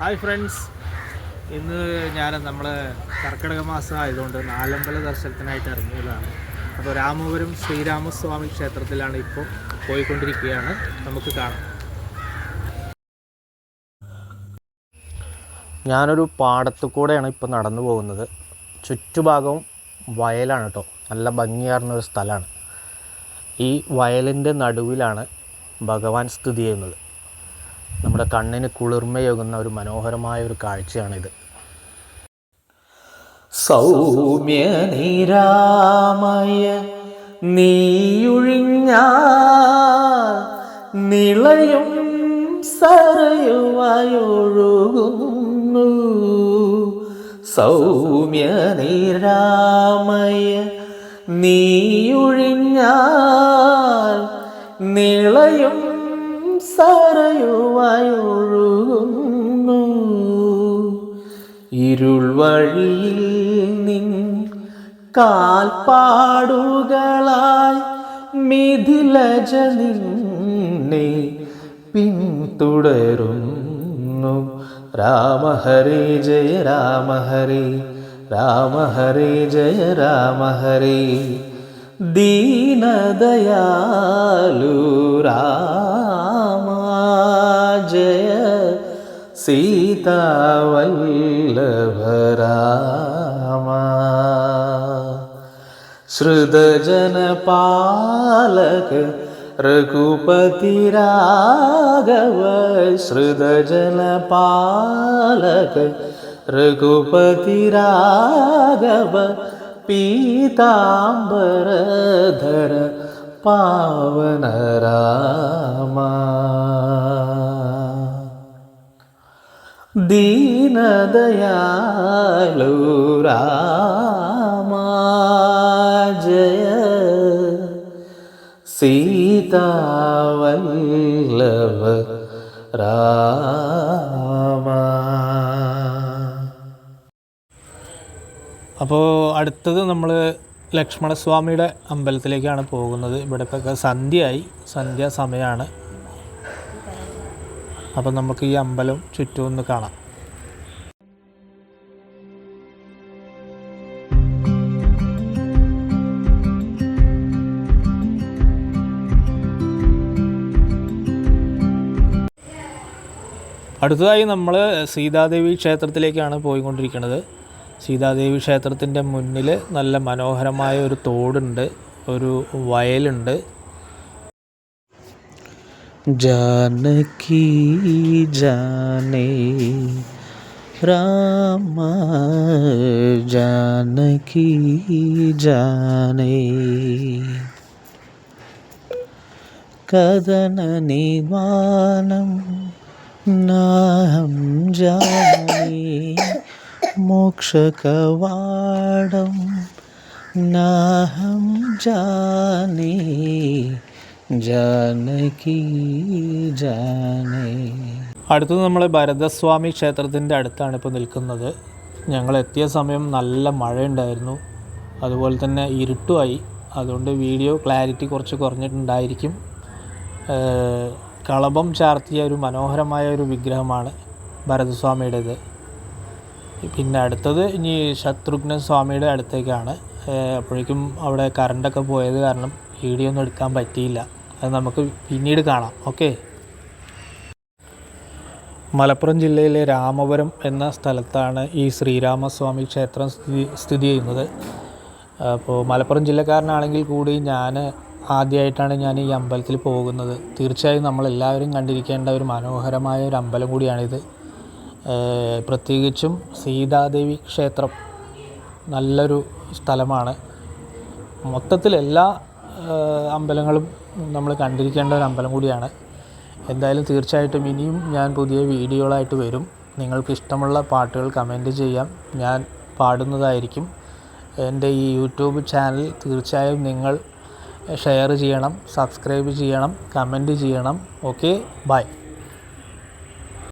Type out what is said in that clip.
Hi friends ഇന്ന് ഞാൻ നമ്മൾ കർക്കിടക മാസം ആയതുകൊണ്ട് നാലമ്പല ദർശനത്തിനായിട്ട് ഇറങ്ങിയതാണ്. അപ്പോൾ രാമപുരം ശ്രീരാമസ്വാമി ക്ഷേത്രത്തിലാണ് ഇപ്പോൾ പോയിക്കൊണ്ടിരിക്കുകയാണ്. നമുക്ക് കാണാം. ഞാനൊരു പാടത്തു കൂടെയാണ് ഇപ്പോൾ നടന്നു പോകുന്നത്. ചുറ്റുഭാഗവും വയലാണ് കേട്ടോ നല്ല ഭംഗിയാർന്ന ഒരു സ്ഥലമാണ് ഈ വയലിന്റെ നടുവിലാണ് ഭഗവാൻ സ്ഥിതി ചെയ്യുന്നത്. നമ്മുടെ കണ്ണിന് കുളിർമയേകുന്ന ഒരു മനോഹരമായ ഒരു കാഴ്ചയാണിത്. സൗമ്യ നീരാമയ നീയൊഴിഞ്ഞ നിളയും സറയുവായൊഴുകുന്നു സൗമ്യ നീരാമയ നീയൊഴിഞ്ഞാൽ നിളയും സരയുവായൊഴുകുന്നു ഇരുൾ വഴിയിൽ നിൻ കാൽപ്പാടുകളായി മിഥിലജ നിന്നെ പിന്തുടരുന്നു. രാമ ഹരേ ജയ രാമ ഹരേ രാമ ഹരേ ജയ രാമ ഹരേ ദീനദയാലു രാമ ജയ സീതാവല്ലഭരാമ. ശ്രുതജനപാലക രഘുപതി രാഘവ ശ്രുതജനപാലക രഘുപതി രാഘവ പീതാംബരധര പാവന രാമ. ദീനദയാലു രാമ ജയ. സീതാവല്ലഭ രാമ അപ്പോൾ അടുത്തത് നമ്മൾ ലക്ഷ്മണസ്വാമിയുടെ അമ്പലത്തിലേക്കാണ് പോകുന്നത്. ഇവിടെ ഇപ്പോൾ സന്ധ്യയായി. സന്ധ്യ സമയമാണ് അപ്പം നമുക്ക് ഈ അമ്പലം ചുറ്റും ഒന്ന് കാണാം. അടുത്തതായി നമ്മൾ സീതാദേവി ക്ഷേത്രത്തിലേക്കാണ് പോയിക്കൊണ്ടിരിക്കുന്നത്. സീതാദേവി ക്ഷേത്രത്തിന്റെ മുന്നിൽ നല്ല മനോഹരമായ ഒരു തോടുണ്ട് ഒരു വയലുണ്ട്. ജാനകി ജാനേ രാമ ജാനകി ജാനേ. കഥന നിവാനം നാഹം ജാനേ മോക്ഷകവാടം. നാഹം ജാനേ ജാനകി ജാനേ. അടുത്തത് നമ്മൾ ഭരതസ്വാമി ക്ഷേത്രത്തിന്റെ അടുത്താണ് ഇപ്പോൾ നിൽക്കുന്നത്. ഞങ്ങൾ എത്തിയ സമയം നല്ല മഴയുണ്ടായിരുന്നു. അതുപോലെ തന്നെ ഇരുട്ടുമായി. അതുകൊണ്ട് വീഡിയോ ക്ലാരിറ്റി കുറച്ച് കുറഞ്ഞിട്ടുണ്ടായിരിക്കും. കളഭം ചാർത്തിയ ഒരു മനോഹരമായ ഒരു വിഗ്രഹമാണ് ഭരതസ്വാമിയുടേത്. പിന്നെ അടുത്തത് ഇനി ശത്രുഘ്ന സ്വാമിയുടെ അടുത്തേക്കാണ്. അപ്പോഴേക്കും അവിടെ കറണ്ടൊക്കെ പോയത് കാരണം വീഡിയോ ഒന്നും എടുക്കാൻ പറ്റിയില്ല. അത് നമുക്ക് പിന്നീട് കാണാം. ഓക്കെ? മലപ്പുറം ജില്ലയിലെ രാമപുരം എന്ന സ്ഥലത്താണ് ഈ ശ്രീരാമസ്വാമി ക്ഷേത്രം സ്ഥിതി സ്ഥിതി ചെയ്യുന്നത്. അപ്പോൾ മലപ്പുറം ജില്ലക്കാരനാണെങ്കിൽ കൂടി ഞാൻ ആദ്യമായിട്ടാണ് ഞാൻ ഈ അമ്പലത്തിൽ പോകുന്നത്. തീർച്ചയായും നമ്മളെല്ലാവരും കണ്ടിരിക്കേണ്ട ഒരു മനോഹരമായ ഒരു അമ്പലം കൂടിയാണിത്. പ്രത്യേകിച്ചും സീതാദേവി ക്ഷേത്രം നല്ലൊരു സ്ഥലമാണ്. മൊത്തത്തിൽ എല്ലാ അമ്പലങ്ങളും നമ്മൾ കണ്ടിരിക്കേണ്ട ഒരു അമ്പലം കൂടിയാണ്. എന്തായാലും തീർച്ചയായിട്ടും ഇനിയും ഞാൻ പുതിയ വീഡിയോകളായിട്ട് വരും. നിങ്ങൾക്ക് ഇഷ്ടമുള്ള പാട്ടുകൾ കമന്റ് ചെയ്യാം. ഞാൻ പാടുന്നതായിരിക്കും. എന്റെ ഈ യൂട്യൂബ് ചാനൽ തീർച്ചയായും നിങ്ങൾ ഷെയർ ചെയ്യണം സബ്സ്ക്രൈബ് ചെയ്യണം കമന്റ് ചെയ്യണം. Okay bye.